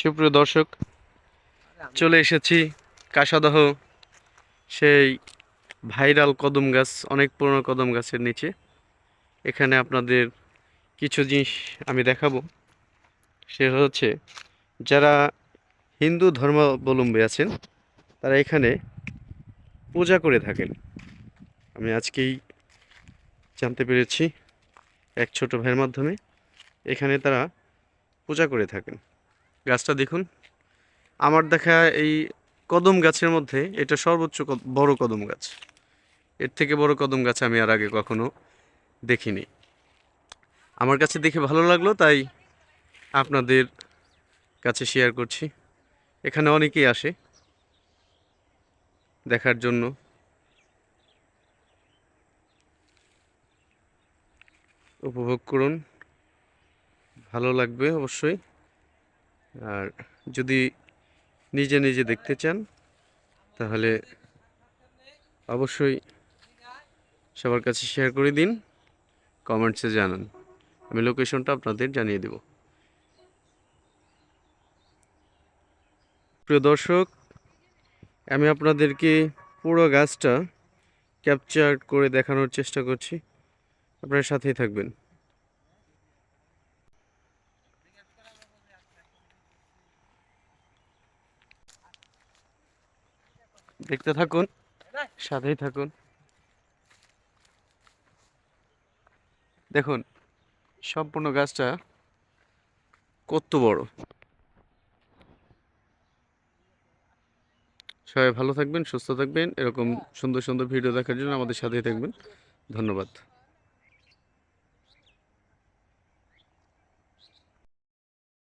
সুপ্রিয় দর্শক চলে এসেছি কাসাদহ সেই ভাইরাল কদম গাছ অনেক পুরনো কদম গাছের নিচে। এখানে আপনাদের কিছু জিনিস আমি দেখাবো। সে হচ্ছে যারা হিন্দু ধর্মাবলম্বী আছেন তারা এখানে পূজা করে থাকেন। আমি আজকেই জানতে পেরেছি এক ছোট ভাইয়ের মাধ্যমে এখানে তারা পূজা করে থাকেন। গাছটা দেখুন। আমার দেখা এই কদম গাছের মধ্যে এটা সর্বোচ্চ বড় কদম গাছ। এর থেকে বড় কদম গাছ আমি আর আগে কখনো দেখিনি। আমার কাছে দেখে ভালো লাগল, তাই আপনাদের কাছে শেয়ার করছি। এখানে অনেকেই আসে দেখার জন্য। উপভোগ করুন। ভালো লাগবে অবশ্যই। আর যদি নিজে নিজে দেখতে চান, তাহলে অবশ্যই সবার কাছে শেয়ার করে দিন কমেন্টসে জানান। আমি লোকেশনটা আপনাদের জানিয়ে দেব। প্রিয় দর্শক, আমি আপনাদেরকে পুরো গাছটা ক্যাপচার করে দেখানোর চেষ্টা করছি। আপনার সাথেই থাকবেন। দেখতে থাকুন, সাথেই থাকুন। দেখুন, সম্পূর্ণ গাছটা কত বড়। সবাই ভালো থাকবেন, সুস্থ থাকবেন, এরকম সুন্দর সুন্দর ভিডিও দেখার জন্য আমাদের সাথেই থাকবেন। ধন্যবাদ।